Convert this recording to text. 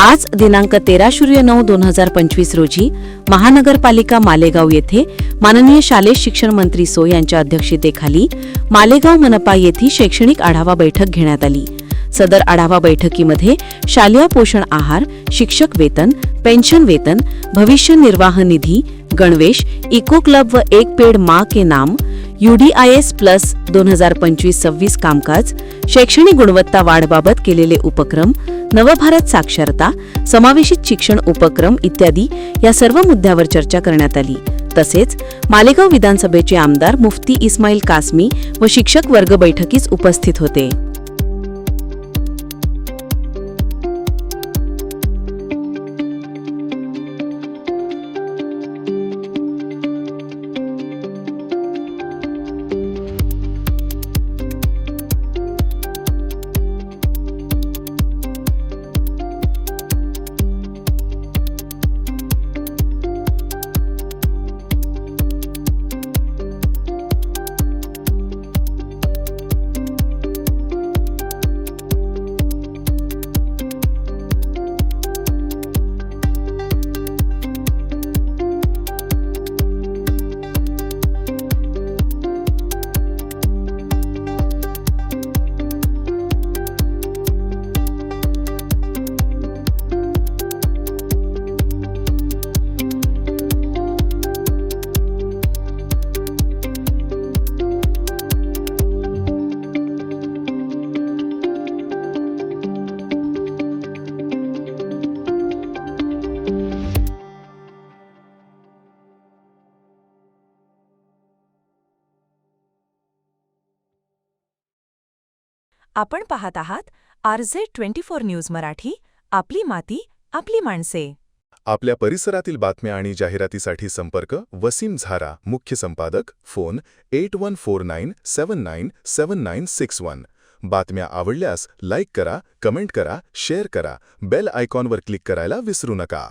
आज दिनांक तेरा शून्य नऊ दोन हजार पंचवीस रोजी महानगरपालिका मालेगाव येथे माननीय शालेय शिक्षण मंत्री सो यांच्या अध्यक्षतेखाली मालेगाव मनपा येथे शैक्षणिक आढावा बैठक घेण्यात आली. सदर आढावा बैठकीमध्ये शालेय पोषण आहार शिक्षक वेतन पेन्शन वेतन भविष्य निर्वाह निधी गणवेश इको क्लब व एक पेड मा के नाम यूडीआयएस प्लस दोन हजार पंचवीस सव्वीस कामकाज शैक्षणिक गुणवत्ता वाढबाबत केलेले उपक्रम नवभारत साक्षरता समावेशित शिक्षण उपक्रम इत्यादी या सर्व मुद्द्यावर चर्चा करण्यात आली. तसेच मालेगाव विधानसभेचे आमदार मुफ्ती इस्माईल कासमी व शिक्षक वर्ग बैठकीस उपस्थित होते. आपण पाहत आहात RJ twenty four news Marathi आपली माती आपली माणसे. आपल्या परिसरातील बातम्या आणि जाहिरातीसाठी संपर्क वसीम झारा मुख्य संपादक phone eight one four nine seven nine seven nine six one. बातम्या आवडल्यास लाईक करा कमेंट करा शेअर करा बेल आयकॉनवर क्लिक करायला विसरू नका.